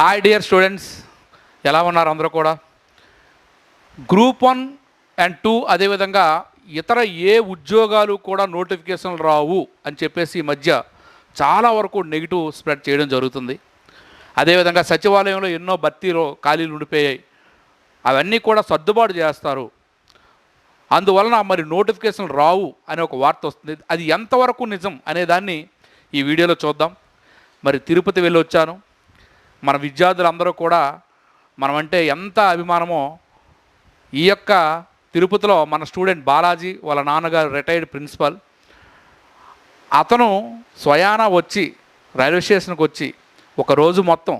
Hi dear students ఎలా ఉన్నారు అందరూ కూడా? గ్రూప్ వన్ అండ్ టూ అదేవిధంగా ఇతర ఏ ఉద్యోగాలు కూడా నోటిఫికేషన్లు రావు అని చెప్పేసి ఈ మధ్య చాలా వరకు నెగిటివ్ స్ప్రెడ్ చేయడం జరుగుతుంది. అదేవిధంగా సచివాలయంలో ఎన్నో భర్తీలు ఖాళీలు ఉండిపోయాయి. అవన్నీ కూడా సర్దుబాటు చేస్తారు. అందువలన మరి నోటిఫికేషన్లు రావు అనే ఒక వార్త వస్తుంది. అది ఎంతవరకు నిజం అనే దాన్ని ఈ వీడియోలో చూద్దాం. మరి తిరుపతి వెళ్ళి వచ్చాను. మన విద్యార్థులందరూ కూడా మనమంటే ఎంత అభిమానమో ఈ యొక్క తిరుపతిలో మన స్టూడెంట్ బాలాజీ వాళ్ళ నాన్నగారు రిటైర్డ్ ప్రిన్సిపల్ అతను స్వయాన వచ్చి రైల్వే స్టేషన్కి వచ్చి ఒక రోజు మొత్తం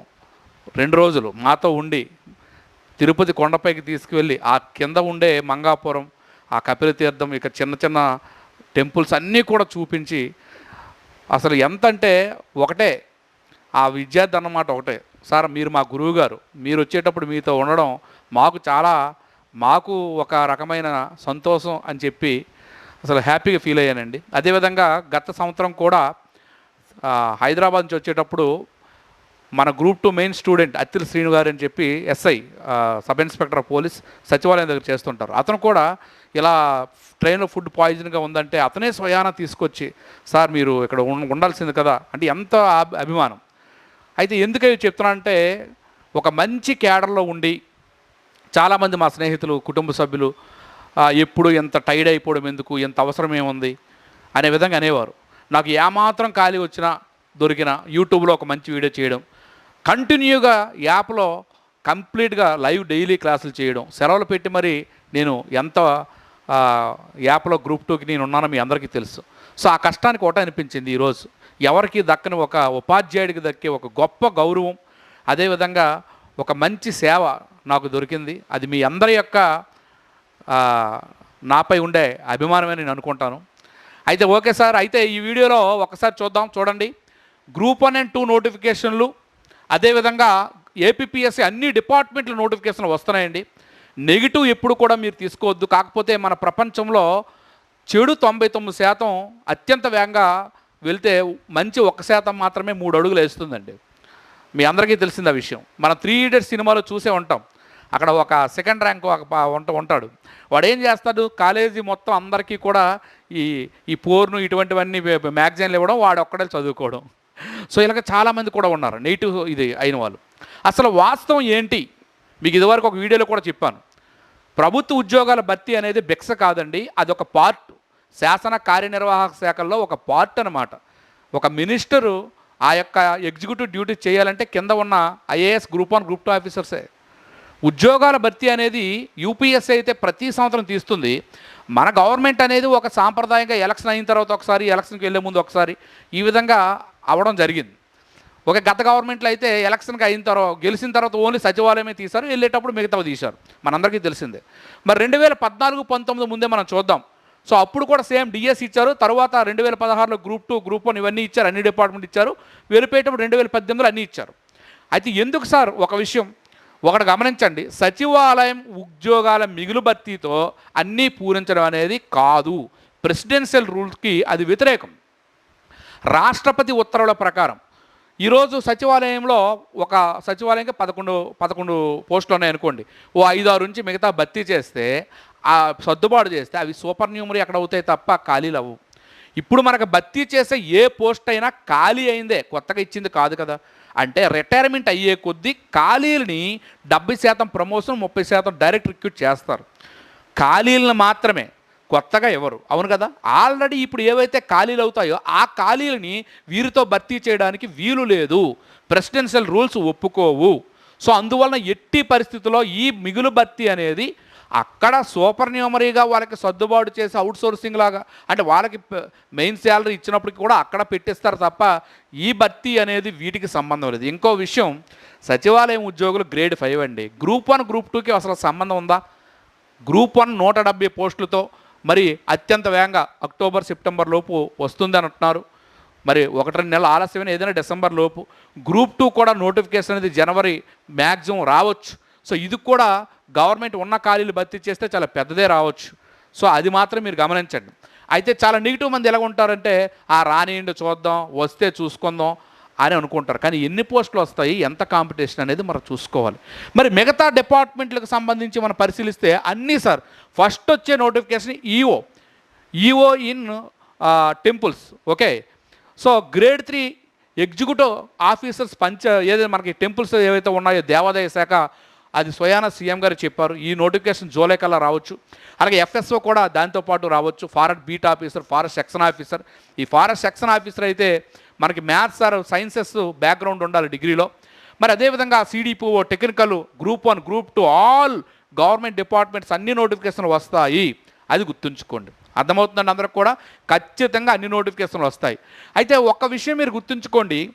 రెండు రోజులు మాతో ఉండి తిరుపతి కొండపైకి తీసుకువెళ్ళి ఆ కింద ఉండే మంగాపురం ఆ కపిల తీర్థం ఇక చిన్న చిన్న టెంపుల్స్ అన్నీ కూడా చూపించి అసలు ఎంత అంటే ఒకటే ఆ విద్యార్థి అన్నమాట ఒకటే. సార్ మీరు మా గురువు గారు మీరు వచ్చేటప్పుడు మీతో ఉండడం మాకు చాలా మాకు ఒక రకమైన సంతోషం అని చెప్పి అసలు హ్యాపీగా ఫీల్ అయ్యానండి. అదేవిధంగా గత సంవత్సరం కూడా హైదరాబాద్ నుంచి వచ్చేటప్పుడు మన group two main student Attili Srinu గారు అని చెప్పి SI sub inspector of police సచివాలయం దగ్గర చేస్తుంటారు. అతను కూడా ఇలా ట్రైన్లో ఫుడ్ పాయిజన్గా ఉందంటే అతనే స్వయాన తీసుకొచ్చి సార్ మీరు ఇక్కడ ఉండాల్సింది కదా అంటే ఎంత అభిమానం. అయితే ఎందుకు ఇవి చెప్తున్నానంటే ఒక మంచి క్యాడర్లో ఉండి చాలామంది మా స్నేహితులు కుటుంబ సభ్యులు ఎప్పుడు ఎంత టైడ్ అయిపోవడం ఎందుకు? ఎంత అవసరం ఏముంది? అనే విధంగా అనేవారు. నాకు ఏమాత్రం ఖాళీ వచ్చినా దొరికిన యూట్యూబ్లో ఒక మంచి వీడియో చేయడం కంటిన్యూగా యాప్లో కంప్లీట్గా లైవ్ డైలీ క్లాసులు చేయడం సెలవులు పెట్టి మరి నేను ఎంత యాప్లో గ్రూప్ టూకి నేను ఉన్నానో మీ అందరికీ తెలుసు. సో ఆ కష్టానికి ఒకటే అనిపించింది ఈరోజు. ఎవరికి దక్కని ఒక ఉపాధ్యాయుడికి దక్కే ఒక గొప్ప గౌరవం అదేవిధంగా ఒక మంచి సేవ నాకు దొరికింది. అది మీ అందరి యొక్క నాపై ఉండే అభిమానమే నేను అనుకుంటాను. అయితే ఓకే సార్ అయితే ఈ వీడియోలో ఒకసారి చూద్దాం చూడండి. గ్రూప్ వన్ అండ్ టూ నోటిఫికేషన్లు అదేవిధంగా ఏపీఎస్సి అన్ని డిపార్ట్మెంట్ల నోటిఫికేషన్లు వస్తున్నాయండి. నెగిటివ్ ఎప్పుడు కూడా మీరు తీసుకోవద్దు. కాకపోతే మన ప్రపంచంలో చెడు తొంభై తొమ్మిది శాతం అత్యంత వేగంగా వెళ్తే మంచి ఒక శాతం మాత్రమే మూడు అడుగులు వేస్తుందండి. మీ అందరికీ తెలిసింది ఆ విషయం. మనం త్రీ ఇడియట్స్ సినిమాలో చూసే ఉంటాం. అక్కడ ఒక సెకండ్ ర్యాంక్ ఒక వంట ఉంట ఉంటాడు. వాడు ఏం చేస్తాడు? కాలేజీ మొత్తం అందరికీ కూడా ఈ ఈ పోర్ను ఇటువంటివన్నీ మ్యాగజైన్లు ఇవ్వడం వాడు ఒక్కడే చదువుకోవడం. సో ఇలాగ చాలామంది కూడా ఉన్నారు. నెగిటివ్ ఇది అయిన వాళ్ళు. అసలు వాస్తవం ఏంటి? మీకు ఇదివరకు ఒక వీడియోలో కూడా చెప్పాను. ప్రభుత్వ ఉద్యోగాల భర్తీ అనేది బెక్స కాదండి. అదొక పార్ట్ శాసన కార్యనిర్వాహక శాఖల్లో ఒక పార్ట్ అన్నమాట. ఒక మినిస్టరు ఆ యొక్క ఎగ్జిక్యూటివ్ డ్యూటీ చేయాలంటే కింద ఉన్న IAS group one group two ఆఫీసర్సే. ఉద్యోగాల భర్తీ అనేది యూపీఎస్సీ అయితే ప్రతి సంవత్సరం తీస్తుంది. మన గవర్నమెంట్ అనేది ఒక సాంప్రదాయంగా ఎలక్షన్ అయిన తర్వాత ఒకసారి ఎలక్షన్కి వెళ్ళే ముందు ఒకసారి ఈ విధంగా అవడం జరిగింది. ఒక గత గవర్నమెంట్లో అయితే ఎలక్షన్కి అయిన తర్వాత గెలిచిన తర్వాత ఓన్లీ సచివాలయమే తీశారు వెళ్ళేటప్పుడు మిగతావి తీశారు. మనందరికీ తెలిసిందే. మరి రెండు వేల పద్నాలుగు పంతొమ్మిది ముందే మనం చూద్దాం. సో అప్పుడు కూడా సేమ్ డిఎస్ ఇచ్చారు. తర్వాత రెండు వేల పదహారులో గ్రూప్ టూ గ్రూప్ వన్ ఇవన్నీ ఇచ్చారు. అన్ని డిపార్ట్మెంట్ ఇచ్చారు. వెళ్ళిపోయేటప్పుడు రెండు వేల పద్దెనిమిదిలో అన్నీ ఇచ్చారు. అయితే ఎందుకు సార్ ఒక విషయం? ఒకటి గమనించండి. సచివాలయం ఉద్యోగాల మిగులు భర్తీతో అన్నీ పూరించడం అనేది కాదు. ప్రెసిడెన్షియల్ రూల్స్కి అది వ్యతిరేకం. రాష్ట్రపతి ఉత్తర్వుల ప్రకారం ఈరోజు సచివాలయంలో ఒక సచివాలయంకి పదకొండు పదకొండు పోస్టులు ఉన్నాయనుకోండి. ఓ ఐదు ఆరు నుంచి మిగతా భర్తీ చేస్తే ఆ సర్దుబాటు చేస్తే అవి సూపర్ న్యూమరీ అక్కడ అవుతాయి తప్ప ఖాళీలు ఇప్పుడు మనకు భర్తీ చేసే ఏ పోస్ట్ అయినా ఖాళీ అయిందే కొత్తగా ఇచ్చింది కాదు కదా. అంటే రిటైర్మెంట్ అయ్యే కొద్దీ ఖాళీలని డెబ్బై శాతం ప్రమోషన్ ముప్పై శాతం డైరెక్ట్ రిక్రూట్ చేస్తారు. ఖాళీలను మాత్రమే కొత్తగా ఎవరు? అవును కదా. ఆల్రెడీ ఇప్పుడు ఏవైతే ఖాళీలు అవుతాయో ఆ ఖాళీలని వీరితో భర్తీ చేయడానికి వీలు లేదు. Presidential rules ఒప్పుకోవు. సో అందువలన ఎట్టి పరిస్థితుల్లో ఈ మిగులు భర్తీ అనేది అక్కడ సూపర్ న్యూమరీగా వాళ్ళకి సర్దుబాటు చేసి అవుట్ సోర్సింగ్ లాగా అంటే వాళ్ళకి మెయిన్ శాలరీ ఇచ్చినప్పటికీ కూడా అక్కడ పెట్టిస్తారు తప్ప ఈ భర్తీ అనేది వీటికి సంబంధం లేదు. ఇంకో విషయం సచివాలయం ఉద్యోగులు గ్రేడ్ ఫైవ్ అండి. గ్రూప్ వన్ గ్రూప్ టూకి అసలు సంబంధం ఉందా? గ్రూప్ వన్ నూట డెబ్బై పోస్టులతో మరి అత్యంత వేగంగా అక్టోబర్ సెప్టెంబర్ లోపు వస్తుందని అంటున్నారు. మరి ఒకటి రెండు నెలలు ఆలస్యమైన ఏదైనా డిసెంబర్ లోపు. గ్రూప్ టూ కూడా నోటిఫికేషన్ అనేది జనవరి మ్యాక్సిమం రావచ్చు. సో ఇది కూడా గవర్నమెంట్ ఉన్న ఖాళీలు భర్తీ చేస్తే చాలా పెద్దదే రావచ్చు. సో అది మాత్రం మీరు గమనించండి. అయితే చాలా నెగిటివ్ మంది ఎలా ఉంటారంటే ఆ రానియండి చూద్దాం వస్తే చూసుకుందాం అని అనుకుంటారు. కానీ ఎన్ని పోస్టులు వస్తాయి ఎంత కాంపిటీషన్ అనేది మనం చూసుకోవాలి. మరి మిగతా డిపార్ట్మెంట్లకు సంబంధించి మనం పరిశీలిస్తే అన్నీ సార్ ఫస్ట్ వచ్చే notification EO. EO in temples okay. So grade three executive officers పంచ ఏదైతే మనకి టెంపుల్స్ ఏవైతే ఉన్నాయో దేవాదాయ శాఖ అది స్వయాన సీఎం గారు చెప్పారు ఈ నోటిఫికేషన్ జూలై కల్లా రావచ్చు. అలాగే ఎఫ్ఎస్ఓ కూడా దాంతోపాటు రావచ్చు forest beat officer forest section officer. ఈ ఫారెస్ట్ సెక్షన్ ఆఫీసర్ అయితే మనకి మ్యాథ్స్ ఆర్ సైన్సెస్ బ్యాక్గ్రౌండ్ ఉండాలి డిగ్రీలో. మరి అదేవిధంగా CDPO technical group one group two all government departments అన్ని నోటిఫికేషన్లు వస్తాయి. అది గుర్తుంచుకోండి. అర్థమవుతుందండి అందరికి కూడా? ఖచ్చితంగా అన్ని నోటిఫికేషన్లు వస్తాయి. అయితే ఒక్క విషయం మీరు గుర్తుంచుకోండి.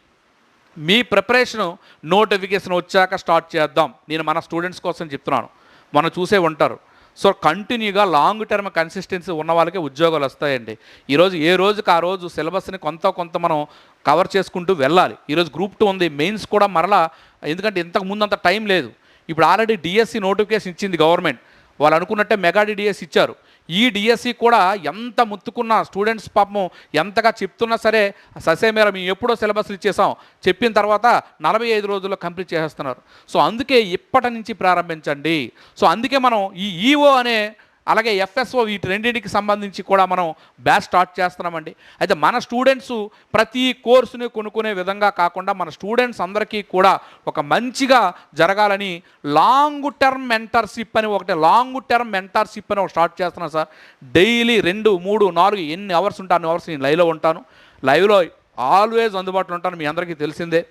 మీ ప్రిపరేషన్ నోటిఫికేషన్ వచ్చాక స్టార్ట్ చేద్దాం. నేను మన స్టూడెంట్స్ కోసం చెప్తున్నాను. మనం చూసే ఉంటారు. సో కంటిన్యూగా లాంగ్ టర్మ్ కన్సిస్టెన్సీ ఉన్న వాళ్ళకే ఉద్యోగాలు వస్తాయండి. ఈరోజు ఏ రోజుకి ఆ రోజు సిలబస్ని కొంత కొంత మనం కవర్ చేసుకుంటూ వెళ్ళాలి. ఈరోజు గ్రూప్ టూ ఉంది. మెయిన్స్ కూడా మరలా ఎందుకంటే ఇంతకు ముందు అంత టైం లేదు. ఇప్పుడు ఆల్రెడీ డిఎస్సి నోటిఫికేషన్ ఇచ్చింది గవర్నమెంట్ వాళ్ళు అనుకున్నట్టే మెగా డిఎస్ ఇచ్చారు. ఈ డిఎస్సి కూడా ఎంత ముత్తుకున్న స్టూడెంట్స్ పాపం ఎంతగా చెప్తున్నా సరే ససేమేర మేము ఎప్పుడో సిలబస్ ఇచ్చేసాం. చెప్పిన తర్వాత నలభై ఐదు రోజుల్లో కంప్లీట్ చేసేస్తున్నారు. సో అందుకే ఇప్పటి నుంచి ప్రారంభించండి. సో అందుకే మనం ఈ ఈఓ అనే అలాగే ఎఫ్ఎస్ఓ వీటి రెండింటికి సంబంధించి కూడా మనం బ్యాచ్ స్టార్ట్ చేస్తున్నామండి. అయితే మన స్టూడెంట్స్ ప్రతి కోర్సుని కొనుక్కునే విధంగా కాకుండా మన స్టూడెంట్స్ అందరికీ కూడా ఒక మంచిగా జరగాలని లాంగ్ టర్మ్ మెంటర్షిప్ అని ఒకటి లాంగ్ టర్మ్ మెంటర్షిప్ అని ఒక స్టార్ట్ చేస్తున్నాను సార్. డైలీ రెండు మూడు నాలుగు ఎన్ని అవర్స్ ఉంటాను అవర్స్ నేను లైవ్లో ఉంటాను. లైవ్లో ఆల్వేజ్ అందుబాటులో ఉంటాను మీ అందరికీ తెలిసిందే.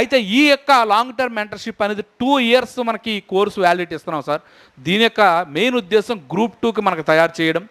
అయితే ఈ యొక్క లాంగ్ టర్మ్ మెంటర్షిప్ అనేది టూ ఇయర్స్ మనకి ఈ కోర్సు వ్యాలిడిటీ ఇస్తున్నాం సార్. దీని యొక్క మెయిన్ ఉద్దేశం గ్రూప్ టూకి మనకు తయారు చేయడం.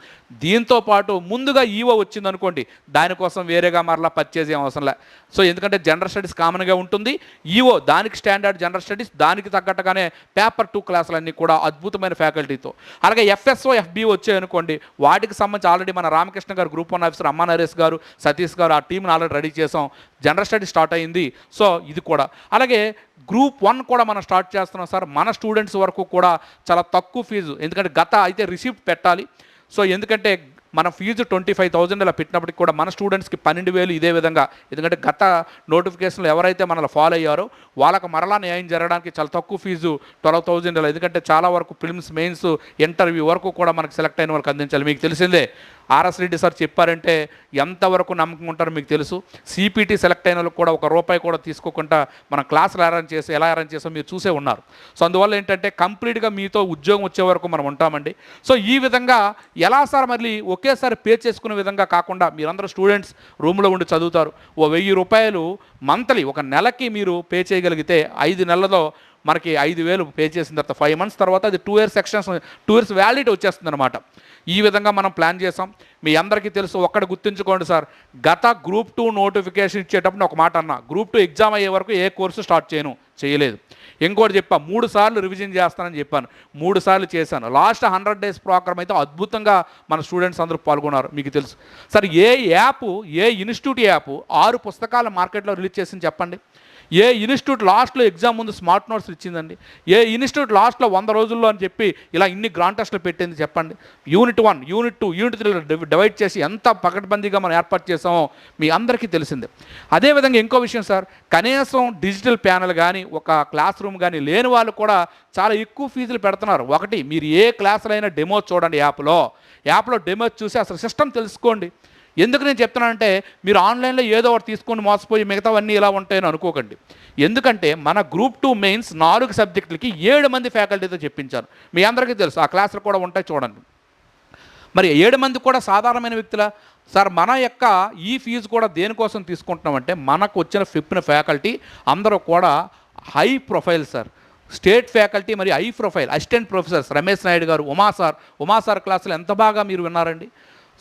దీంతో పాటు ముందుగా ఈవో వచ్చింది అనుకోండి దానికోసం వేరేగా మరలా పర్చేజ్ ఏం అవసరం లే. సో ఎందుకంటే జనరల్ స్టడీస్ కామన్గా ఉంటుంది. ఈవో దానికి స్టాండర్డ్ జనరల్ స్టడీస్ దానికి తగ్గట్టుగానే పేపర్ టూ క్లాసులన్నీ కూడా అద్భుతమైన ఫ్యాకల్టీతో అలాగే ఎఫ్ఎస్ఓ ఎఫ్బి వచ్చాయనుకోండి వాటికి సంబంధించి ఆల్రెడీ మన రామకృష్ణ గారు గ్రూప్ వన్ ఆఫీసర్ అమ్మా నరేష్ గారు సతీష్ గారు ఆ టీంని ఆల్రెడీ రెడీ చేసాం. జనరల్ స్టడీ స్టార్ట్ అయింది. సో ఇది కూడా. అలాగే గ్రూప్ వన్ కూడా మనం స్టార్ట్ చేస్తున్నాం సార్. మన స్టూడెంట్స్ వరకు కూడా చాలా తక్కువ ఫీజు. ఎందుకంటే గత అయితే రిసిప్ట్ పెట్టాలి. సో ఎందుకంటే మన ఫీజు ట్వంటీ ఫైవ్ థౌజండ్ ఇలా పెట్టినప్పటికి కూడా మన స్టూడెంట్స్కి పన్నెండు వేలు ఇదే విధంగా. ఎందుకంటే గత నోటిఫికేషన్లు ఎవరైతే మనల్ని ఫాలో అయ్యారో వాళ్ళకి మరలా న్యాయం జరగడానికి చాలా తక్కువ ఫీజు ట్వెల్వ్ థౌజండ్ ఇలా. ఎందుకంటే చాలా వరకు ఫిల్మ్స్ మెయిన్స్ ఇంటర్వ్యూ వరకు కూడా మనకు సెలెక్ట్ అయిన వాళ్ళకి అందించాలి. మీకు తెలిసిందే. ఆర్ఎస్ రెడ్డి సార్ చెప్పారంటే ఎంతవరకు నమ్మకం ఉంటారో మీకు తెలుసు. సిపిటి సెలెక్ట్ అయిన వాళ్ళకి కూడా ఒక రూపాయి కూడా తీసుకోకుండా మనం క్లాసులు అరేంజ్ చేసి ఎలా అరేంజ్ చేసాం మీరు చూసే ఉన్నారు. సో అందువల్ల ఏంటంటే కంప్లీట్గా మీతో ఉద్యోగం వచ్చే వరకు మనం ఉంటామండి. సో ఈ విధంగా ఎలా సార్ మళ్ళీ ఒకేసారి పే చేసుకునే విధంగా కాకుండా మీరందరూ స్టూడెంట్స్ రూమ్లో ఉండి చదువుతారు. ఓ వెయ్యి రూపాయలు మంత్లీ ఒక నెలకి మీరు పే చేయగలిగితే ఐదు నెలల్లో మనకి ఐదు వేలు పే చేసిన తర్వాత ఫైవ్ మంత్స్ తర్వాత అది two years sections two years validity వచ్చేస్తుంది అనమాట ఈ విధంగా మనం ప్లాన్ చేసాం మీ అందరికీ తెలుసు ఒక్కడ గుర్తుంచుకోండి సార్. గత గ్రూప్ టూ నోటిఫికేషన్ ఇచ్చేటప్పుడు ఒక మాట అన్నా. గ్రూప్ టూ ఎగ్జామ్ అయ్యే వరకు ఏ కోర్సు స్టార్ట్ చేయను చేయలేదు. ఇంకోటి చెప్పా మూడు సార్లు రివిజన్ చేస్తానని చెప్పాను. మూడు సార్లు చేశాను. లాస్ట్ హండ్రెడ్ డేస్ ప్రోగ్రామ్ అయితే అద్భుతంగా మన స్టూడెంట్స్ అందరూ పాల్గొన్నారు మీకు తెలుసు. సార్ ఏ యాప్ ఏ ఇన్స్టిట్యూట్ యాప్ ఆరు పుస్తకాలు మార్కెట్లో రిలీజ్ చేసింది చెప్పండి? ఏ ఇన్స్టిట్యూట్ లాస్ట్లో ఎగ్జామ్ ముందు స్మార్ట్ నోట్స్ ఇచ్చిందండి? ఏ ఇన్స్టిట్యూట్ లాస్ట్లో వంద రోజుల్లో అని చెప్పి ఇలా ఇన్ని గ్రాండ్ టెస్ట్లు పెట్టింది చెప్పండి. Unit one unit two unit three divide చేసి ఎంత పకడ్బందీగా మనం ఏర్పాటు చేసామో మీ అందరికీ తెలిసిందే. అదేవిధంగా ఇంకో విషయం సార్ కనీసం డిజిటల్ ప్యానల్ కానీ ఒక క్లాస్ రూమ్ కానీ లేని వాళ్ళు కూడా చాలా ఎక్కువ ఫీజులు పెడుతున్నారు. ఒకటి మీరు ఏ క్లాసులైనా డెమో చూడండి యాప్లో. యాప్లో డెమో చూసి అసలు సిస్టమ్ తెలుసుకోండి. ఎందుకు నేను చెప్తున్నానంటే మీరు ఆన్లైన్లో ఏదో ఒకటి తీసుకొని మోసపోయి మిగతావన్నీ ఇలా ఉంటాయని అనుకోకండి. ఎందుకంటే మన గ్రూప్ టూ మెయిన్స్ నాలుగు సబ్జెక్టులకి ఏడు మంది ఫ్యాకల్టీతో చెప్పించాను మీ అందరికీ తెలుసు ఆ క్లాసులు కూడా ఉంటాయి చూడండి. మరి ఏడు మంది కూడా సాధారణమైన వ్యక్తుల? సార్ మన యొక్క ఈ ఫీజు కూడా దేనికోసం తీసుకుంటున్నామంటే మనకు వచ్చిన ఫిప్న ఫ్యాకల్టీ అందరూ కూడా high profile sir. State faculty మరియు high profile. Assistant professors Ramesh Naidu గారు ఉమా సార్. ఉమా సార్ క్లాసులు ఎంత బాగా మీరు విన్నారండి?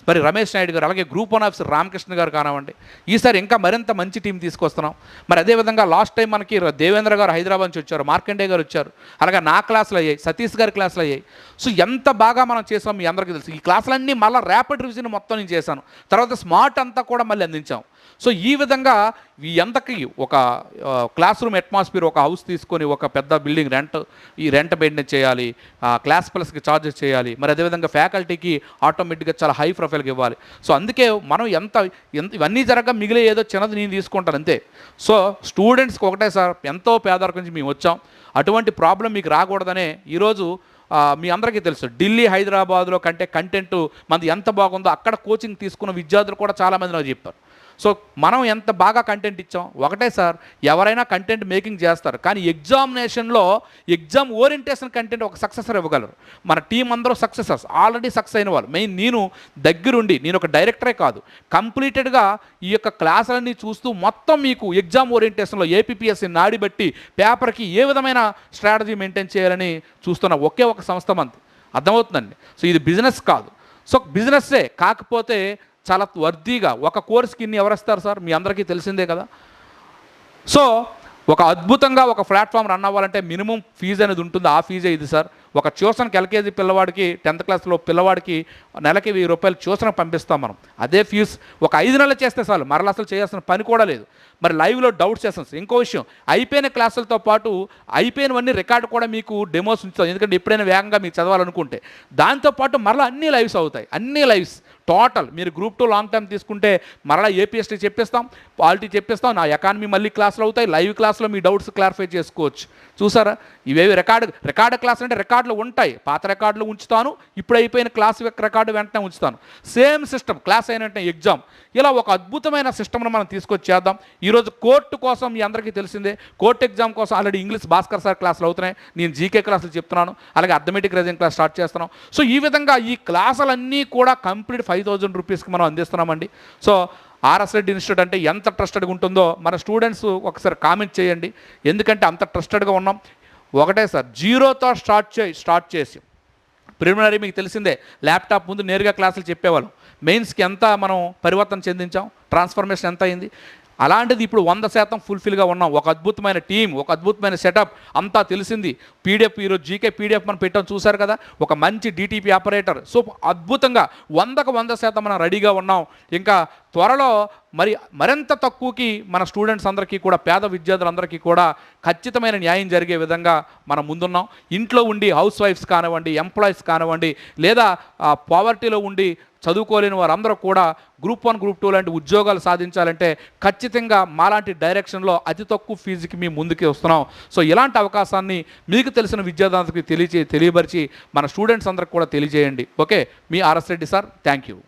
మరి రమేష్ నాయుడు గారు అలాగే గ్రూప్ వన్ ఆఫీసర్ రామకృష్ణ గారు కానివ్వండి ఈసారి ఇంకా మరింత మంచి టీం తీసుకొస్తున్నాం. మరి అదేవిధంగా లాస్ట్ టైం మనకి దేవేంద్ర గారు హైదరాబాద్ నుంచి వచ్చారు మార్కండే గారు వచ్చారు అలాగే నా క్లాసులు అయ్యాయి సతీష్ గారి క్లాసులు అయ్యాయి. సో ఎంత బాగా మనం చేసాం మీ అందరికీ తెలుసు. ఈ క్లాసులన్నీ మళ్ళీ ర్యాపిడ్ రివిజన్ మొత్తం నేను చేశాను. తర్వాత స్మార్ట్ అంతా కూడా మళ్ళీ అందించాం. సో ఈ విధంగా ఈ ఎంతకి ఒక క్లాస్ రూమ్ అట్మాస్ఫియర్ ఒక హౌస్ తీసుకొని ఒక పెద్ద బిల్డింగ్ రెంట్ ఈ రెంట్ మెయింటెన్ చేయాలి క్లాస్ ప్లస్కి చార్జెస్ చేయాలి మరి అదేవిధంగా ఫ్యాకల్టీకి ఆటోమేటిక్గా చాలా హై ప్రొఫైల్కి ఇవ్వాలి. సో అందుకే మనం ఎంత ఇవన్నీ జరగ మిగిలే ఏదో చిన్నది నేను తీసుకుంటాను అంతే. సో స్టూడెంట్స్కి ఒకటే సార్ ఎంతో పేదరికం నుంచి మేము వచ్చాం. అటువంటి ప్రాబ్లం మీకు రాకూడదనే ఈరోజు మీ అందరికీ తెలుసు. ఢిల్లీ హైదరాబాద్లో కంటే కంటెంట్ మనది ఎంత బాగుందో అక్కడ కోచింగ్ తీసుకున్న విద్యార్థులు కూడా చాలామంది నాకు చెప్పారు. సో మనం ఎంత బాగా కంటెంట్ ఇచ్చాం? ఒకటే సార్ ఎవరైనా కంటెంట్ మేకింగ్ చేస్తారు కానీ ఎగ్జామినేషన్లో ఎగ్జామ్ ఓరియంటేషన్ కంటెంట్ ఒక సక్సెసర్ ఇవ్వగలరు. మన టీం అందరూ సక్సెసర్స్ ఆల్రెడీ సక్సెస్ అయిన వాళ్ళు. మెయిన్ నేను దగ్గరుండి నేను ఒక డైరెక్టరే కాదు కంప్లీటెడ్గా ఈ యొక్క క్లాసులన్నీ చూస్తూ మొత్తం మీకు ఎగ్జామ్ ఓరియంటేషన్లో ఏపీఎస్సి నాడి బట్టి పేపర్కి ఏ విధమైన స్ట్రాటజీ మెయింటైన్ చేయాలని చూస్తున్న ఒకే ఒక సంస్థ మంది అర్థమవుతుందండి? సో ఇది బిజినెస్ కాదు. సో బిజినెస్సే కాకపోతే చాలా వర్దీగా ఒక కోర్స్కి ఇన్ని ఎవరిస్తారు సార్? మీ అందరికీ తెలిసిందే కదా? సో ఒక అద్భుతంగా ఒక ప్లాట్ఫామ్ రన్ అవ్వాలంటే మినిమం ఫీజు అనేది ఉంటుంది. ఆ ఫీజే ఇది సార్. ఒక ట్యూషన్కి ఎల్కేజీ పిల్లవాడికి టెన్త్ క్లాస్లో పిల్లవాడికి నెలకి వెయ్యి రూపాయలు ట్యూషన్ పంపిస్తాం మనం. అదే ఫీజు ఒక ఐదు నెలలు చేస్తే చాలు. మరలా అసలు చేయాల్సిన పని కూడా లేదు. మరి లైవ్లో డౌట్స్ సెషన్స్ ఇంకో విషయం అయిపోయిన క్లాసులతో పాటు అయిపోయినవన్నీ రికార్డు కూడా మీకు డెమోస్ ఉంచుతాం. ఎందుకంటే ఎప్పుడైనా వేగంగా మీకు చదవాలనుకుంటే. దాంతోపాటు మరలా అన్ని లైవ్స్ అవుతాయి. అన్ని లైవ్స్. టోటల్ మీరు గ్రూప్ టూ లాంగ్ టర్మ్ తీసుకుంటే మరలా ఏపీఎస్టీ చెప్పిస్తాం పాలిటీ చెప్పిస్తాం నా ఎకానమీ మళ్ళీ క్లాసులు అవుతాయి లైవ్ క్లాస్లో మీ డౌట్స్ క్లారిఫై చేసుకోవచ్చు. చూసారా? ఇవేవి రికార్డు రికార్డు క్లాస్ అంటే రికార్డులు ఉంటాయి. పాత రికార్డులు ఉంచుతాను ఇప్పుడు అయిపోయిన క్లాస్ రికార్డు వెంటనే ఉంచుతాను. సేమ్ సిస్టమ్ క్లాస్ అయిన వెంటనే ఎగ్జామ్. ఇలా ఒక అద్భుతమైన సిస్టమ్ను మనం తీసుకొచ్చి చేద్దాం. ఈరోజు కోర్టు కోసం మీ అందరికీ తెలిసిందే కోర్టు ఎగ్జామ్ కోసం ఆల్రెడీ ఇంగ్లీష్ భాస్కర్ సార్ క్లాసులు అవుతున్నాయి. నేను జీకే క్లాసులు చెప్తున్నాను అలాగే అథమెటిక్ రైజింగ్ క్లాస్ స్టార్ట్ చేస్తున్నాం. సో ఈ విధంగా ఈ క్లాసులన్నీ కూడా కంప్లీట్ ఫైవ్ థౌజండ్ రూపీస్కి మనం అందిస్తున్నామండి. సో ఆర్ఎస్ రెడ్డి ఇన్స్టిట్యూట్ అంటే ఎంత ట్రస్టెడ్గా ఉంటుందో మన స్టూడెంట్స్ ఒకసారి కామెంట్ చేయండి. ఎందుకంటే అంత ట్రస్టెడ్గా ఉన్నాం. ఒకటే సార్ జీరోతో స్టార్ట్ చేయి స్టార్ట్ చేసి. ప్రిలిమినరీ మీకు తెలిసిందే ల్యాప్టాప్ ముందు నేరుగా క్లాసులు చెప్పేవాళ్ళం. మెయిన్స్కి ఎంత మనం పరివర్తన చెందించాం ట్రాన్స్ఫర్మేషన్ ఎంత అయింది. అలాంటిది ఇప్పుడు వంద శాతం ఫుల్ఫిల్గా ఉన్నాం. ఒక అద్భుతమైన టీం ఒక అద్భుతమైన సెటప్. అంతా తెలిసింది. పీడిఎఫ్ ఈరోజు జీకే పీడిఎఫ్ మనం పెట్టాం చూశారు కదా? ఒక మంచి డీటీపీ ఆపరేటర్. సో అద్భుతంగా వందకు వంద శాతం మనం రెడీగా ఉన్నాం. ఇంకా త్వరలో మరి మరింత తక్కువకి మన స్టూడెంట్స్ అందరికీ కూడా పేద విద్యార్థులందరికీ కూడా ఖచ్చితమైన న్యాయం జరిగే విధంగా మనం ముందున్నాం. ఇంట్లో ఉండి హౌస్ వైఫ్స్ కానివ్వండి ఎంప్లాయీస్ కానివ్వండి లేదా పావర్టీలో ఉండి చదువుకోలేని వారందరూ కూడా గ్రూప్ వన్ గ్రూప్ టూ లాంటి ఉద్యోగాలు సాధించాలంటే ఖచ్చితంగా మాలాంటి డైరెక్షన్లో అతి తక్కువ ఫీజుకి మేము ముందుకు వస్తున్నాం. సో ఇలాంటి అవకాశాన్ని మీకు తెలిసిన విద్యార్థులకు తెలియచే తెలియపరిచి మన స్టూడెంట్స్ అందరికి కూడా తెలియజేయండి. Okay? Me RS Reddy sir thank you